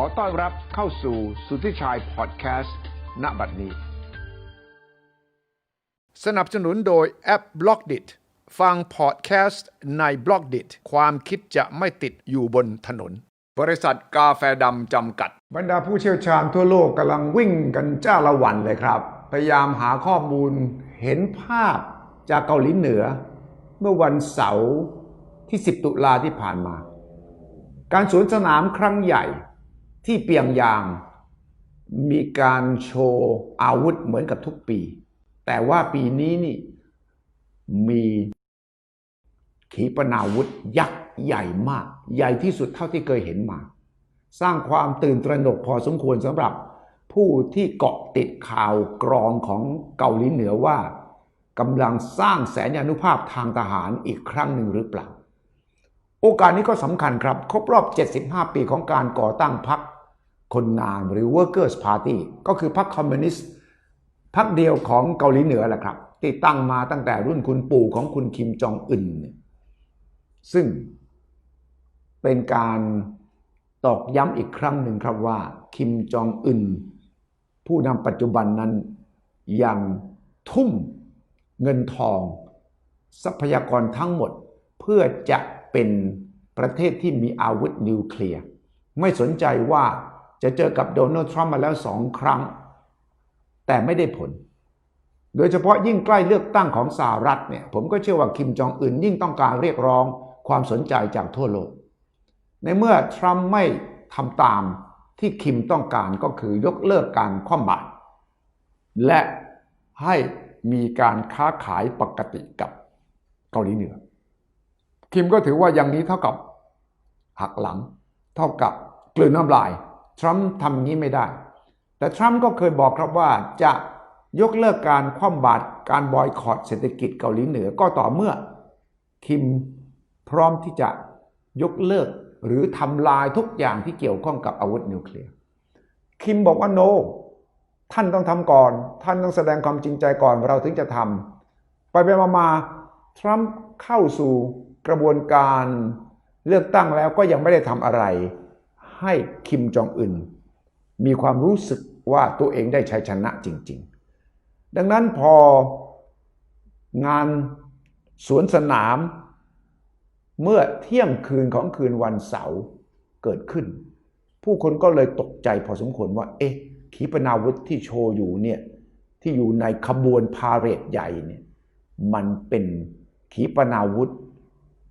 อต้อนรับเข้าสู่สุทธิชัยพอดแคสต์ณบัดนี้ สนับสนุนโดยแอป b l o c k d i t ฟังพอดแคสต์ใน b l o c k d i t ความคิดจะไม่ติดอยู่บนถนน บริษัทกาแฟดำจำกัด บรรดาผู้เชี่ยวชาญทั่วโลกกำลังวิ่งกันจ้าละวันเลยครับ พยายามหาข้อมูลเห็นภาพจากเกาหลีเหนือ เมื่อวันเสาร์ที่ 10 ตุลาที่ผ่านมา การสวนสนามครั้งใหญ่ ที่เปียงยางมีการโชว์อาวุธเหมือนกับทุกปี แต่ว่าปีนี้นี่มีขีปนาวุธยักษ์ใหญ่มาก ใหญ่ที่สุดเท่าที่เคยเห็นมา สร้างความตื่นตระหนกพอสมควรสำหรับผู้ที่เกาะติดข่าวกรองของเกาหลีเหนือว่ากำลังสร้างแสนยานุภาพทางทหารอีกครั้งหนึ่งหรือเปล่า โอกาสนี้ก็สำคัญครับ ครบรอบ 75 ปีของการก่อตั้งพรรคคนงานหรือ Workers' Party ก็คือพรรคคอมมิวนิสต์พรรคเดียวของเกาหลีเหนือแหละครับที่ตั้งมาตั้งแต่รุ่นคุณปู่ของคุณคิมจองอึนซึ่งเป็นการตอกย้ำอีกครั้งหนึ่งครับว่า คิมจองอึนผู้นำปัจจุบันนั้นยังทุ่มเงินทอง ทรัพยากรทั้งหมดเพื่อจะ เป็นประเทศที่มีอาวุธนิวเคลียร์ไม่สนใจว่าจะเจอกับโดนัลด์ทรัมป์มาแล้วสองครั้ง แต่ไม่ได้ผล โดยเฉพาะยิ่งใกล้เลือกตั้งของสหรัฐเนี่ยผมก็เชื่อว่าคิมจองอึนยิ่งต้องการเรียกร้องความสนใจจากทั่วโลก ในเมื่อทรัมป์ไม่ทำตามที่คิมต้องการก็คือยกเลิกการคว่ำบาตรและให้มีการค้าขายปกติกับเกาหลีเหนือ คิมก็ถือว่าอย่างนี้เท่ากับหักหลัง เท่ากับกลืนน้ำลาย ทรัมป์ทำอย่างนี้ไม่ได้ แต่ทรัมป์ก็เคยบอกครับว่าจะยกเลิกการคว่ำบาตรการบอยคอรตเศรษฐกิจเกาหลีเหนือก็ต่อเมื่อคิมพร้อมที่จะยกเลิกหรือทำลายทุกอย่างที่เกี่ยวข้องกับอาวุธนิวเคลียร์ คิมบอกว่าโนท่านต้องทำก่อน ท่านต้องแสดงความจริงใจก่อนเราถึงจะทำไปไปมามาทรัมป์เข้าสู่ กระบวนการเลือกตั้งแล้วก็ยังไม่ได้ทำอะไร ให้คิมจองอึนมีความรู้สึกว่าตัวเองได้ชัยชนะจริง ๆ ดังนั้นพองานสวนสนามเมื่อเที่ยงคืนของคืนวันเสาร์เกิดขึ้น ผู้คนก็เลยตกใจพอสมควรว่า เอ๊ะขีปนาวุธที่โชว์อยู่เนี่ยที่อยู่ในขบวนพาเหรดใหญ่เนี่ยมันเป็นขีปนาวุธ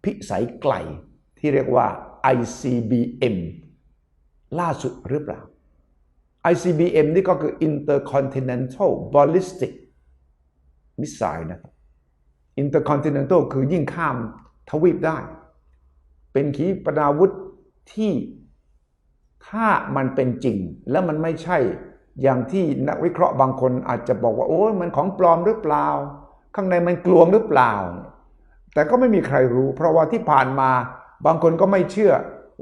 พิสัยไกลที่เรียกว่า ICBM ล่าสุดหรือเปล่า ICBM นี่ก็คือ Intercontinental Ballistic Missile นะครับ Intercontinental คือยิ่งข้ามทวีปได้ เป็นขีปนาวุธที่ถ้ามันเป็นจริง แล้วมันไม่ใช่อย่างที่นักวิเคราะห์บางคนอาจจะบอกว่า โอ้ยมันของปลอมหรือเปล่า ข้างในมันกลวงหรือเปล่า แต่ก็ไม่มีใครรู้ เพราะว่าที่ผ่านมาบางคนก็ไม่เชื่อ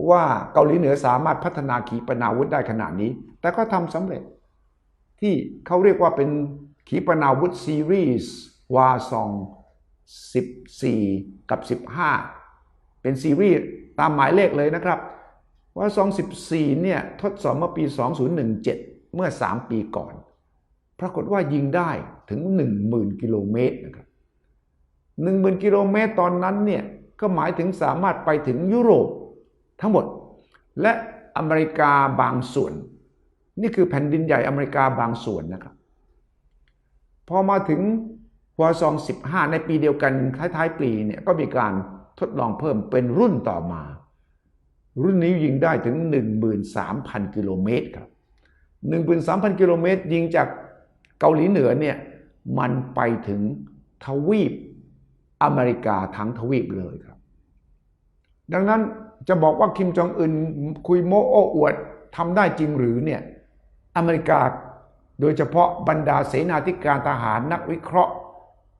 ว่าเกาหลีเหนือสามารถพัฒนาขีปนาวุธได้ขนาดนี้ แต่ก็ทำสำเร็จ ที่เขาเรียกว่าเป็นขีปนาวุธซีรีส์วาซอง14 กับ 15 เป็นซีรีส์ตามหมายเลขเลยนะครับ ว่าซอง14เนี่ยทดสอบเมื่อปี 2017 เมื่อ 3 ปีก่อน ปรากฏว่ายิงได้ถึง 10,000 กิโลเมตรนะครับ 10,000กิโลเมตรตอนนั้นเนี่ยก็หมายถึงสามารถไปถึงยุโรปทั้งหมด และอเมริกาบางส่วน นี่คือแผ่นดินใหญ่อเมริกาบางส่วนนะครับ พอมาถึงวอซอง15ในปีเดียวกันท้ายๆปีเนี่ยก็มีการทดลองเพิ่มเป็นรุ่นต่อมา รุ่นนี้ยิงได้ถึง 13,000 กิโลเมตรครับ 13,000 กิโลเมตรยิงจากเกาหลีเหนือเนี่ยมันไปถึงทวีป อเมริกาทั้งทวีปเลยครับ ดังนั้นจะบอกว่าคิมจองอึนคุยโมโอ้อวดทำได้จริงหรือเนี่ยอเมริกาโดยเฉพาะบรรดาเสนาธิการทหารนักวิเคราะห์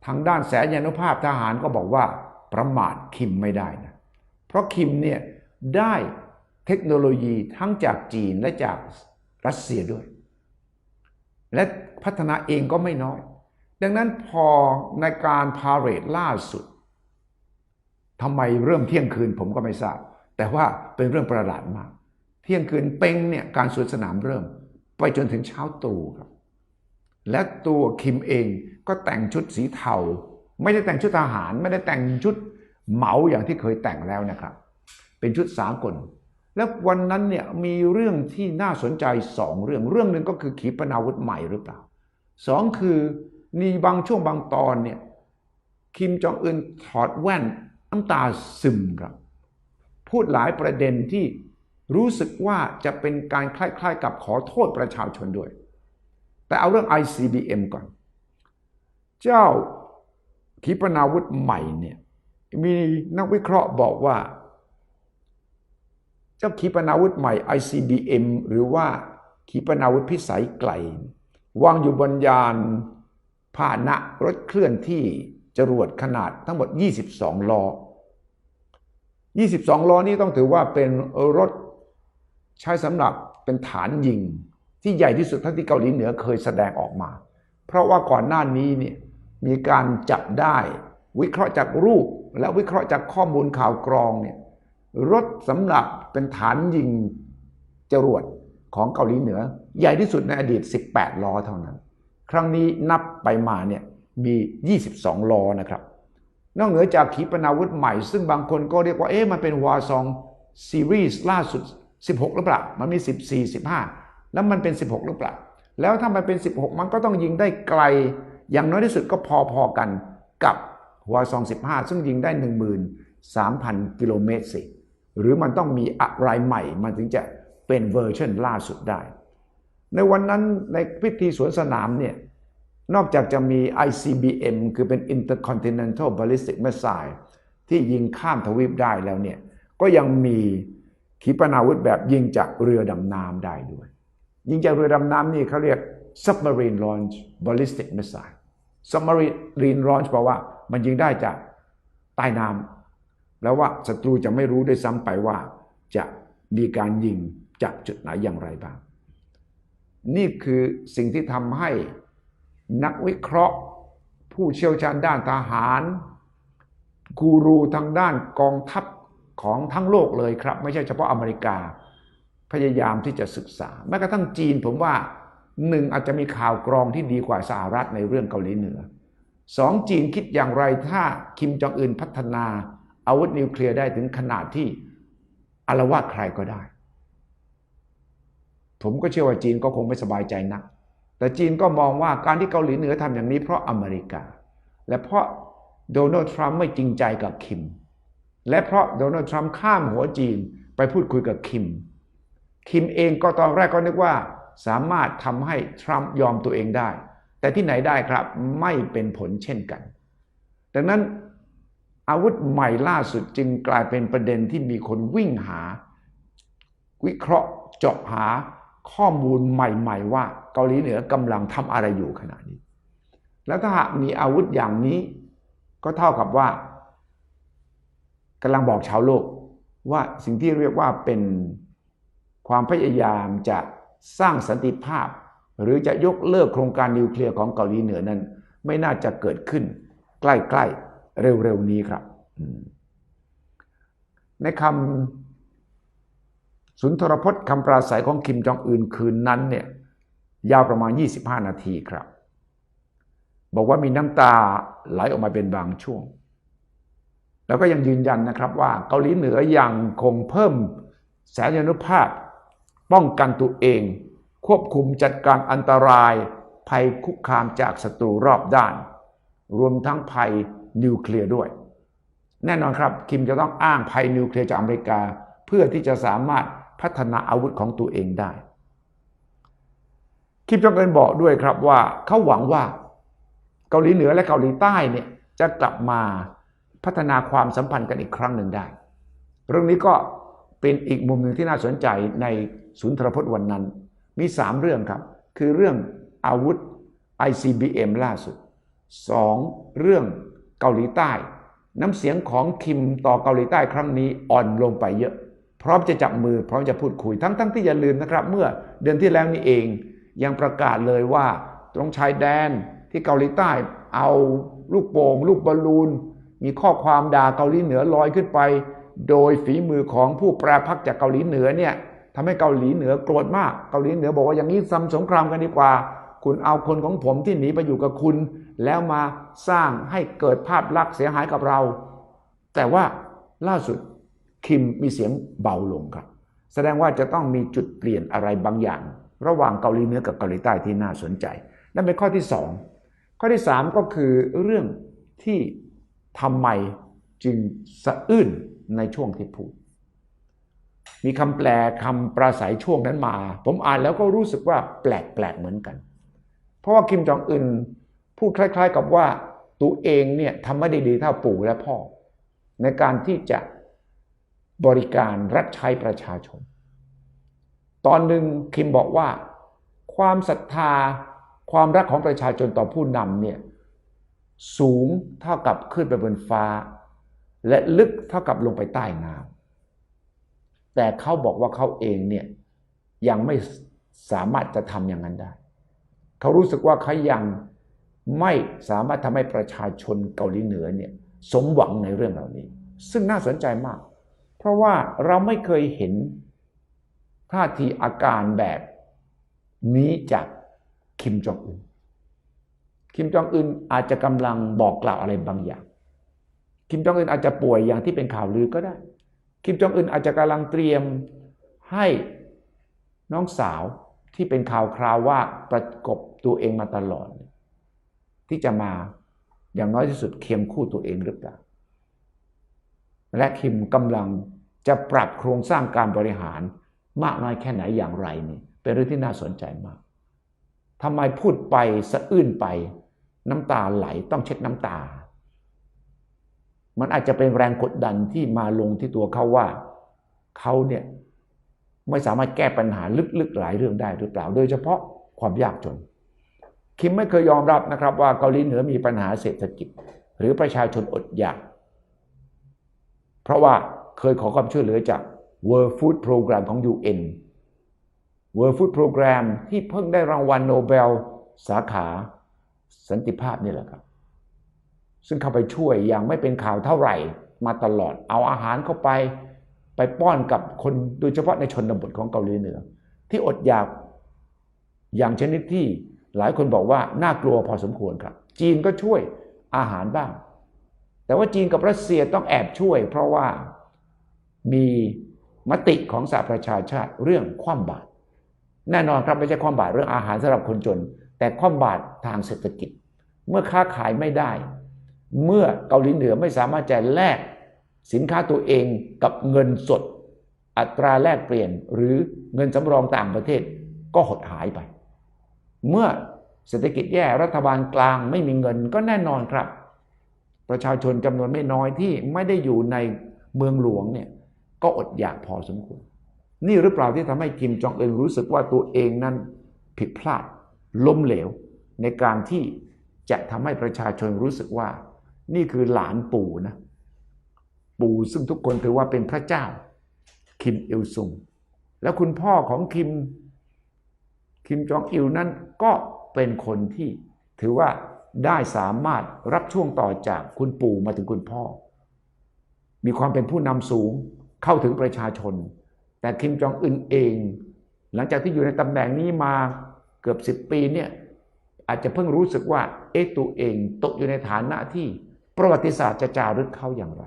ทางด้านแสนยานุภาพทหารก็บอกว่าประมาทคิมไม่ได้นะ เพราะคิมเนี่ยได้เทคโนโลยีทั้งจากจีนและจากรัสเซียด้วย และพัฒนาเองก็ไม่น้อย ดังนั้นพอในการพาเหรดล่าสุดทำไมเริ่มเที่ยงคืนผมก็ไม่ทราบ แต่ว่าเป็นเรื่องประหลาดมาก เที่ยงคืนเป้งเนี่ยการสวนสนามเริ่ม ไปจนถึงเช้าตรู่ครับ และตัวคิมเองก็แต่งชุดสีเทา ไม่ได้แต่งชุดทหาร ไม่ได้แต่งชุดเหมาอย่างที่เคยแต่งแล้วนะครับ เป็นชุดสากลแล้ววันนั้นเนี่ยมีเรื่องที่น่าสนใจสองเรื่อง เรื่องหนึ่งก็คือขีปนาวุธใหม่หรือเปล่าสองคือ มีบางช่วงบางตอนเนี่ยคิมจองอึนถอดแว่นน้ำตาซึมครับ พูดหลายประเด็นที่รู้สึกว่าจะเป็นการคล้าย ๆ กับขอโทษประชาชนด้วย แต่เอาเรื่อง ICBM ก่อน เจ้าขีปนาวุธใหม่เนี่ยมีนักวิเคราะห์บอกว่า เจ้าขีปนาวุธใหม่ ICBM หรือว่าขีปนาวุธพิสัยไกล วางอยู่บนยาน พาหนะรถเคลื่อนที่จรวดขนาดทั้งหมด 22 ล้อ 22 ล้อนี้ต้องถือว่าเป็นรถใช้สำหรับเป็นฐานยิง ที่ใหญ่ที่สุดเท่าที่เกาหลีเหนือเคยแสดงออกมา เพราะว่าก่อนหน้านี้เนี่ยมีการจับได้วิเคราะห์จากรูปและวิเคราะห์จากข้อมูลข่าวกรองเนี่ยรถสำหรับเป็นฐานยิงจรวดของเกาหลีเหนือ ใหญ่ที่สุดในอดีต 18 ล้อเท่านั้น ครั้งนี้นับไปมาเนี่ยมี 22 ล้อนะครับ นอกเหนือจากขีปนาวุธใหม่ ซึ่งบางคนก็เรียกว่า เอ๊ะมันเป็นวาซองซีรีส์ล่าสุด 16 หรือเปล่า มันมี 14 15 แล้วมันเป็น 16 หรือเปล่า แล้วถ้ามันเป็น 16 มันก็ต้องยิงได้ไกล อย่างน้อยที่สุดก็พอๆกันกับวาซอง 15 ซึ่งยิงได้ 13,000 กิโลเมตรสิหรือมันต้องมีอะไรใหม่ มันถึงจะเป็นเวอร์ชันล่าสุดได้ ในวันนั้นในพิธีสวนสนามเนี่ยนอกจากจะมี ICBM คือเป็น Intercontinental Ballistic Missile ที่ยิงข้ามทวีปได้แล้วเนี่ยก็ยังมีขีปนาวุธแบบยิงจากเรือดำน้ำได้ด้วย ยิงจากเรือดำน้ำนี่เขาเรียก Submarine Launch Ballistic Missile Submarine Launch แปลว่ามันยิงได้จากใต้น้ำแล้วว่าศัตรูจะไม่รู้ด้วยซ้ำไปว่าจะมีการยิงจากจุดไหนอย่างไรบ้าง นี่คือสิ่งที่ทำให้นักวิเคราะห์ผู้เชี่ยวชาญด้านทหารกูรูทางด้านกองทัพของทั้งโลกเลยครับ ไม่ใช่เฉพาะอเมริกา พยายามที่จะศึกษา แม้กระทั่งจีนผมว่าหนึ่งอาจจะมีข่าวกรองที่ดีกว่าสหรัฐในเรื่องเกาหลีเหนือสองจีนคิดอย่างไรถ้าคิมจองอึนพัฒนาอาวุธนิวเคลียร์ได้ถึงขนาดที่อารวาสใครก็ได้ ผมก็เชื่อว่าจีนก็คงไม่สบายใจนัก แต่จีนก็มองว่าการที่เกาหลีเหนือทำอย่างนี้เพราะอเมริกา และเพราะโดนัลด์ทรัมป์ไม่จริงใจกับคิม และเพราะโดนัลด์ทรัมป์ข้ามหัวจีนไปพูดคุยกับคิม คิมเองก็ตอนแรกก็นึกว่าสามารถทำให้ทรัมป์ยอมตัวเองได้ แต่ที่ไหนได้ครับไม่เป็นผลเช่นกัน ดังนั้นอาวุธใหม่ล่าสุดจึงกลายเป็นประเด็นที่มีคนวิ่งหา วิเคราะห์เจาะหา ข้อมูลใหม่ๆ ว่าเกาหลีเหนือกำลังทำอะไรอยู่ขณะนี้ แล้วถ้าหากมีอาวุธอย่างนี้ ก็เท่ากับว่ากำลังบอกชาวโลกว่าสิ่งที่เรียกว่าเป็นความพยายามจะสร้างสันติภาพ หรือจะยกเลิกโครงการนิวเคลียร์ของเกาหลีเหนือนั้น ไม่น่าจะเกิดขึ้น ใกล้ๆเร็วๆนี้ครับ ในคำ สุนทรพจน์คำปราศัยของคิมจองอึนคืนนั้นเนี่ยยาวประมาณ 25 นาทีครับ บอกว่ามีน้ำตาไหลออกมาเป็นบางช่วง แล้วก็ยังยืนยันนะครับว่าเกาหลีเหนือยังคงเพิ่มแสนยานุภาพ ป้องกันตัวเอง ควบคุมจัดการอันตราย ภัยคุกคามจากศัตรูรอบด้าน รวมทั้งภัยนิวเคลียร์ด้วย แน่นอนครับ คิมจะต้องอ้างภัยนิวเคลียร์จากอเมริกา เพื่อที่จะสามารถ พัฒนาอาวุธของตัวเองได้ คิมจองอินบอกด้วยครับว่าเขาหวังว่าเกาหลีเหนือและเกาหลีใต้เนี่ยจะกลับมาพัฒนาความสัมพันธ์กันอีกครั้งหนึ่งได้ เรื่องนี้ก็เป็นอีกมุมหนึ่งที่น่าสนใจในศูนย์ทรพจน์วันนั้น มี 3 เรื่องครับ คือเรื่องอาวุธ ICBM ล่าสุด 2. เรื่องเกาหลีใต้ น้ำเสียงของคิมต่อเกาหลีใต้ครั้งนี้อ่อนลงไปเยอะ พร้อมจะจับมือพร้อมจะพูดคุยทั้งๆทที่อย่าลืมนะครับ เมื่อเดือนที่แล้วนี้เอง ยังประกาศเลยว่า ตรงชายแดนที่เกาหลีใต้เอาลูกโป่งลูกบอลลูน มีข้อความด่าเกาหลีเหนือลอยขึ้นไป โดยฝีมือของผู้แปรพักจากเกาหลีเหนือเนี่ยทำให้เกาหลีเหนือโกรธมาก เกาหลีเหนือบอกว่าอย่างนี้ทำสงครามกันดีกว่า คุณเอาคนของผมที่หนีไปอยู่กับคุณ แล้วมาสร้างให้เกิดภาพลักษณ์เสียหายกับเรา แต่ว่าล่าสุด คิมมีเสียงเบาลงครับ แสดงว่าจะต้องมีจุดเปลี่ยนอะไรบางอย่าง ระหว่างเกาหลีเหนือกับเกาหลีใต้ที่น่าสนใจ นั่นเป็นข้อที่สองข้อที่สามก็คือเรื่องที่ทำไมจึงสะอื้นในช่วงที่พูด มีคำแปลคำปราศัยช่วงนั้นมา ผมอ่านแล้วก็รู้สึกว่าแปลกๆเหมือนกัน เพราะว่าคิมจองอึนพูดคล้าย ๆ กับว่าตัวเองเนี่ยทำไม่ได้ดีเท่าปู่และพ่อ ในการที่จะ บริการรับใช้ประชาชน ตอนหนึ่งคิมบอกว่า ความศรัทธาความรักของประชาชนต่อผู้นำเนี่ยสูงเท่ากับขึ้นไปบนฟ้า และลึกเท่ากับลงไปใต้น้ำแต่เขาบอกว่าเขาเองเนี่ยยังไม่สามารถจะทำอย่างนั้นได้ เขารู้สึกว่าเขายังไม่สามารถทำให้ประชาชนเกาหลีเหนือเนี่ยสมหวังในเรื่องเหล่านี้ ซึ่งน่าสนใจมาก ราะว่าเราไม่เคยเห็นท่าทีอาการแบบนี้จากคิมจองอึน คิมจองอึนอาจจะกำลังบอกกล่าวอะไรบางอย่าง คิมจองอึนอาจจะป่วยอย่างที่เป็นข่าวลือก็ได้ คิมจองอึนอาจจะกำลังเตรียมให้น้องสาวที่เป็นข่าวคราวว่าประกบตัวเองมาตลอด ที่จะมาอย่างน้อยที่สุดเคียงคู่ตัวเองหรือเปล่าและคิมกำลัง จะปรับโครงสร้างการบริหารมากน้อยแค่ไหนอย่างไรนี่เป็นเรื่องที่น่าสนใจมากทำไมพูดไปสะอื้นไป น้ำตาไหลต้องเช็ดน้ำตา มันอาจจะเป็นแรงกดดันที่มาลงที่ตัวเขาว่าเขาเนี่ยไม่สามารถแก้ปัญหาลึกๆหลายเรื่องได้หรือเปล่า โดยเฉพาะความยากจน คิมไม่เคยยอมรับนะครับว่าเกาหลีเหนือมีปัญหาเศรษฐกิจ หรือประชาชนอดอยาก เพราะว่า เคยขอความช่วยเหลือจาก World Food Program ของ UN World Food Program ที่เพิ่งได้รางวัลโนเบลสาขาสันติภาพนี่แหละครับ ซึ่งเข้าไปช่วยอย่างไม่เป็นข่าวเท่าไหร่มาตลอดเอาอาหารเข้าไป ไปป้อนกับคนโดยเฉพาะในชนบทของเกาหลีเหนือ ที่อดอยากอย่างชนิดที่หลายคนบอกว่าน่ากลัวพอสมควรครับ จีนก็ช่วยอาหารบ้าง แต่ว่าจีนกับรัสเซียต้องแอบช่วย เพราะว่า มีมติของสหประชาชาติเรื่องคว่ำบาตรแน่นอนครับไม่ใช่ความบาดเรื่องอาหารสำหรับคนจน แต่ความบาดทางเศรษฐกิจ เมื่อค้าขายไม่ได้ เมื่อเกาหลีเหนือไม่สามารถจะแลกสินค้าตัวเองกับเงินสด อัตราแลกเปลี่ยนหรือเงินสำรองต่างประเทศก็หดหายไป เมื่อเศรษฐกิจแย่รัฐบาลกลางไม่มีเงินก็แน่นอนครับ ประชาชนจำนวนไม่น้อยที่ไม่ได้อยู่ในเมืองหลวงเนี่ย ก็อดอยากพอสมควร นี่หรือเปล่าที่ทำให้กิมจองอึนรู้สึกว่าตัวเองนั้นผิดพลาดล้มเหลว ในการที่จะทำให้ประชาชนรู้สึกว่า นี่คือหลานปู่นะปู่ซึ่งทุกคนถือว่าเป็นพระเจ้า คิมอิลซุง แล้วคุณพ่อของคิม คิมจองอิลนั้นก็เป็นคนที่ถือว่าได้สามารถรับช่วงต่อจากคุณปู่มาถึงคุณพ่อ มีความเป็นผู้นำสูง เข้าถึงประชาชน แต่คิมจองอึนเอง หลังจากที่อยู่ในตำแหน่งนี้มาเกือบสิบปีเนี่ยอาจจะเพิ่งรู้สึกว่าเอ๊ะตัวเองตกอยู่ในฐานะที่ประวัติศาสตร์จะจารึกเขาอย่างไร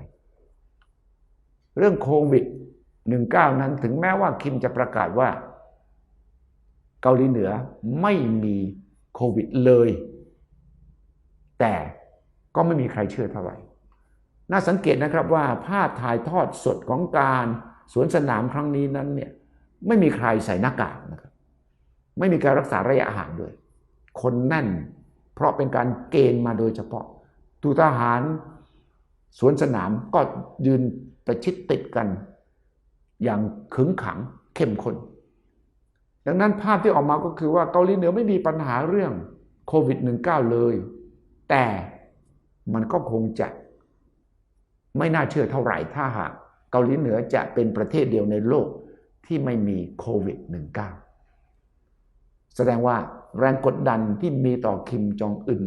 เรื่องโควิด 19 นั้นถึงแม้ว่าคิมจะประกาศว่า เกาหลีเหนือไม่มีโควิดเลย แต่ก็ไม่มีใครเชื่อเท่าไหร่ น่าสังเกตนะครับว่าภาพถ่ายทอดสดของการสวนสนามครั้งนี้นั้นเนี่ยไม่มีใครใส่หน้ากากนะครับ ไม่มีการรักษาระยะห่างด้วย คนแน่น เพราะเป็นการเกณฑ์มาโดยเฉพาะตูทหารสวนสนามก็ยืนประชิดติดกัน อย่างขึงขังเข้มข้นดังนั้นภาพที่ออกมาก็คือว่าเกาหลีเหนือไม่มีปัญหาเรื่องโควิด -19 เลย แต่มันก็คงจะ ไม่น่าเชื่อเท่าไหร่ถ้าหากเกาหลีเหนือจะเป็นประเทศเดียวในโลกที่ไม่มีโควิด -19 แสดงว่าแรงกดดันที่มีต่อคิมจองอึน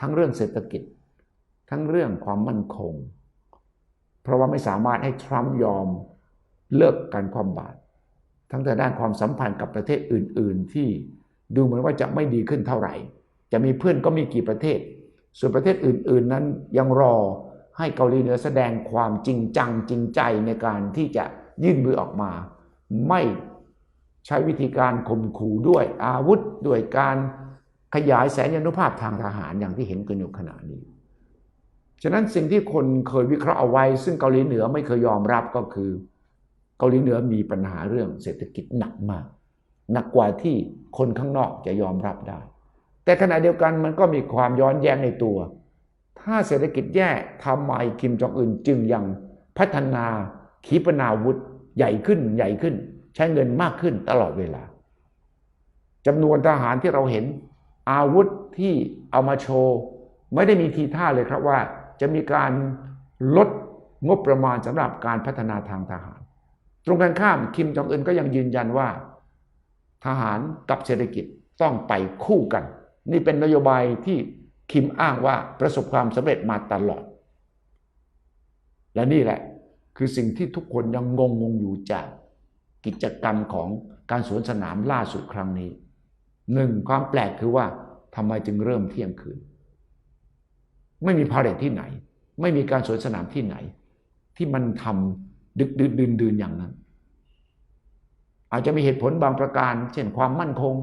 ทั้งเรื่องเศรษฐกิจ ทั้งเรื่องความมั่นคง เพราะว่าไม่สามารถให้ทรัมป์ยอมเลิกการความบาดทั้งแต่ด้านความสัมพันธ์กับประเทศอื่น ๆ ที่ดูเหมือนว่าจะไม่ดีขึ้นเท่าไหร่ จะมีเพื่อนก็มีกี่ประเทศ ส่วนประเทศอื่น ๆ นั้นยังรอ ให้เกาหลีเหนือแสดงความจริงจังจริงใจในการที่จะยื่นมือออกมา ไม่ใช้วิธีการข่มขู่ด้วยอาวุธด้วยการขยายแสนยานุภาพทางทหารอย่างที่เห็นกันอยู่ขณะนี้ ฉะนั้นสิ่งที่คนเคยวิเคราะห์เอาไว้ ซึ่งเกาหลีเหนือไม่เคยยอมรับก็คือ เกาหลีเหนือมีปัญหาเรื่องเศรษฐกิจหนักมาก หนักกว่าที่คนข้างนอกจะยอมรับได้ แต่ขณะเดียวกันมันก็มีความย้อนแย้งในตัว ถ้าเศรษฐกิจแย่ทำไมคิมจองอึนจึงยังพัฒนาขีปนาวุธใหญ่ขึ้นใหญ่ขึ้น ใช้เงินมากขึ้นตลอดเวลาจำนวนทหารที่เราเห็น อาวุธที่เอามาโชว์ ไม่ได้มีทีท่าเลยครับว่า จะมีการลดงบประมาณสำหรับการพัฒนาทางทหาร ตรงกันข้ามคิมจองอึนก็ยังยืนยันว่า ทหารกับเศรษฐกิจต้องไปคู่กัน นี่เป็นนโยบายที่ คิมอ้างว่าประสบความสำเร็จมาตลอด และนี่แหละคือสิ่งที่ทุกคนยังงงงงอยู่จากกิจกรรมของการสวนสนามล่าสุดครั้งนี้หนึ่งความแปลกคือว่าทำไมจึงเริ่มเที่ยงคืน ไม่มีพาเหรดที่ไหน ไม่มีการสวนสนามที่ไหน ที่มันทำดึกดื่นดื่นดื่นอย่างนั้น อาจจะมีเหตุผลบางประการ เช่นความมั่นคง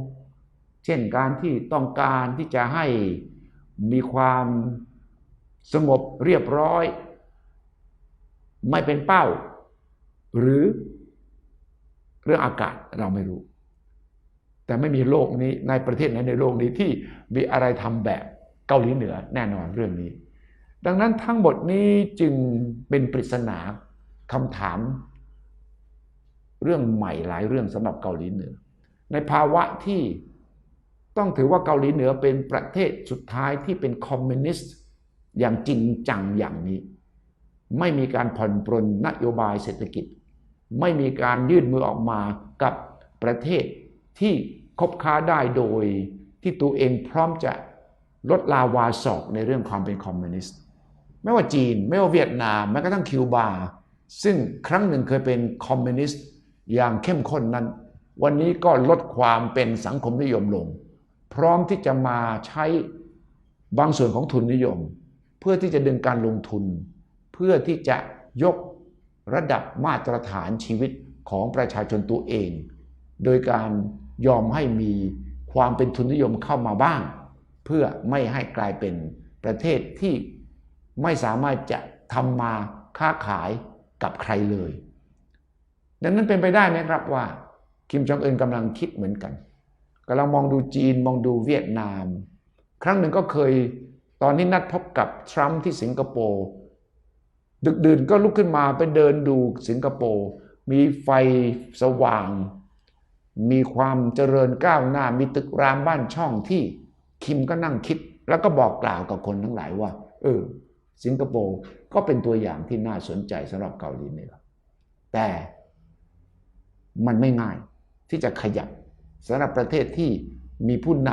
เช่นการที่ต้องการที่จะให้ มีความสงบเรียบร้อย ไม่เป็นเป้า หรือเรื่องอากาศเราไม่รู้ แต่ไม่มีโลกนี้ในประเทศไหนในโลกนี้ที่มีอะไรทำแบบเกาหลีเหนือแน่นอนเรื่องนี้ ดังนั้นทั้งหมดนี้จึงเป็นปริศนาคำถาม เรื่องใหม่หลายเรื่องสำหรับเกาหลีเหนือ ในภาวะที่ ต้องถือว่าเกาหลีเหนือเป็นประเทศสุดท้ายที่เป็นคอมมิวนิสต์อย่างจริงจังอย่างนี้ ไม่มีการผ่อนปรนนโยบายเศรษฐกิจ ไม่มีการยื่นมือออกมากับประเทศที่คบค้าได้โดยที่ตัวเองพร้อมจะลดลาวาศอกในเรื่องความเป็นคอมมิวนิสต์ไม่ว่าจีน ไม่ว่าเวียดนามแม้กระทั่งคิวบา ซึ่งครั้งหนึ่งเคยเป็นคอมมิวนิสต์อย่างเข้มข้นนั้น วันนี้ก็ลดความเป็นสังคมนิยมลง พร้อมที่จะมาใช้บางส่วนของทุนนิยม เพื่อที่จะดึงการลงทุน เพื่อที่จะยกระดับมาตรฐานชีวิตของประชาชนตัวเอง โดยการยอมให้มีความเป็นทุนนิยมเข้ามาบ้าง เพื่อไม่ให้กลายเป็นประเทศที่ไม่สามารถจะทำมาค้าขายกับใครเลย ดังนั้นเป็นไปได้ไหมครับว่า คิมจองอึนกำลังคิดเหมือนกัน กำลังมองดูจีนมองดูเวียดนาม ครั้งหนึ่งก็เคยตอนนี้นัดพบกับทรัมป์ที่สิงคโปร์ดึกดื่นก็ลุกขึ้นมาไปเดินดูสิงคโปร์มีไฟสว่าง มีความเจริญก้าวหน้า มีตึกรามบ้านช่องที่คิมก็นั่งคิด แล้วก็บอกกล่าวกับคนทั้งหลายว่า เออ สิงคโปร์ก็เป็นตัวอย่างที่น่าสนใจสำหรับเกาหลีเหนือแต่มันไม่ง่ายที่จะขยับ สำหรับประเทศที่มีผู้น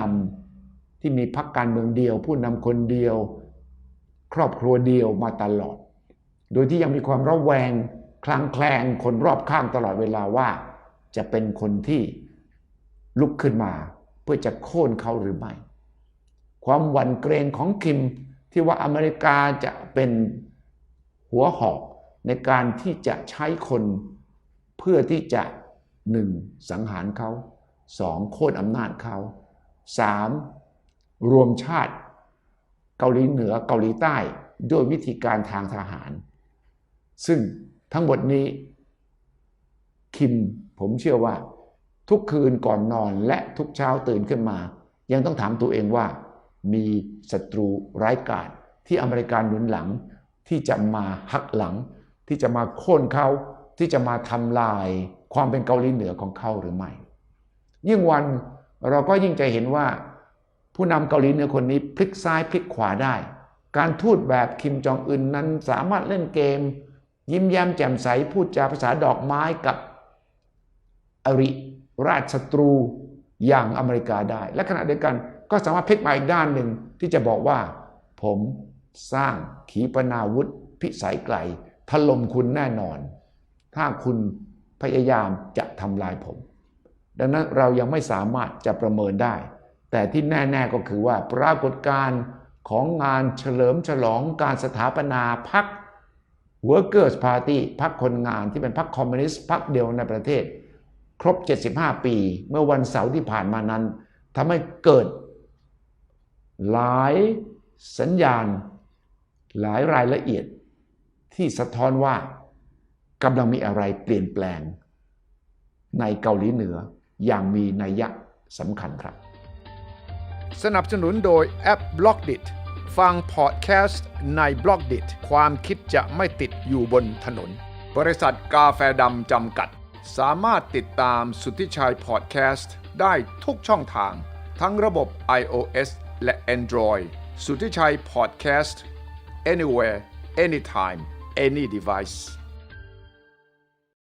ำที่มีพรรคการเมืองเดียว ผู้นำคนเดียว ครอบครัวเดียวมาตลอด โดยที่ยังมีความระแวงคลางแคลงคนรอบข้างตลอดเวลาว่า จะเป็นคนที่ลุกขึ้นมาเพื่อจะโค่นเขาหรือไม่ ความหวั่นเกรงของคิมที่ว่าอเมริกาจะเป็นหัวหอกในการที่จะใช้คนเพื่อที่จะหนึ่งสังหารเขา สองโค่นอำนาจเขาสามรวมชาติ เกาหลีเหนือเกาหลีใต้ด้วยวิธีการทางทหาร ซึ่งทั้งหมดนี้ คิมผมเชื่อว่า ทุกคืนก่อนนอนและทุกเช้าตื่นขึ้นมา ยังต้องถามตัวเองว่า มีศัตรูร้ายกาจที่อเมริกาหนุนหลัง ที่จะมาหักหลัง ที่จะมาโค่นเขาที่จะมาทำลายความเป็นเกาหลีเหนือของเขาหรือไม่ ยิ่งวันเราก็ยิ่งจะเห็นว่า ผู้นำเกาหลีเหนือคนนี้พลิกซ้ายพลิกขวาได้ การทูตแบบคิมจองอึนนั้นสามารถเล่นเกม ยิ้มแย้มแจ่มใสพูดจาภาษาดอกไม้กับอริราชศัตรูอย่างอเมริกาได้ และขณะเดียวกันก็สามารถพลิกมาอีกด้านหนึ่งที่จะบอกว่า ผมสร้างขีปนาวุธพิสัยไกลถล่มคุณแน่นอน ถ้าคุณพยายามจะทำลายผม ดังนั้นเรายังไม่สามารถจะประเมินได้ แต่ที่แน่ ๆก็คือว่าปรากฏการณ์ของงานเฉลิมฉลองการสถาปนาพรรค Workers Party พรรคคนงานที่เป็นพรรคคอมมิวนิสต์พรรคเดียวในประเทศ ครบ 75 ปี เมื่อวันเสาร์ที่ผ่านมานั้นทำให้เกิด หลายสัญญาณ หลายรายละเอียด ที่สะท้อนว่ากำลังมีอะไรเปลี่ยนแปลง ในเกาหลีเหนือ อย่างมีนัยยะสำคัญครับ สนับสนุนโดยแอป b l o c k d i t ฟังพอดแคสต์ใน b l o c k d i t ความคิดจะไม่ติดอยู่บนถนน บริษัทกาแฟดำจำกัด สามารถติดตามสุทธิชัยพอดแคสต์ได้ทุกช่องทาง ทั้งระบบ iOS และ Android สุทธิชัยพอดแคสต์ anywhere anytime any device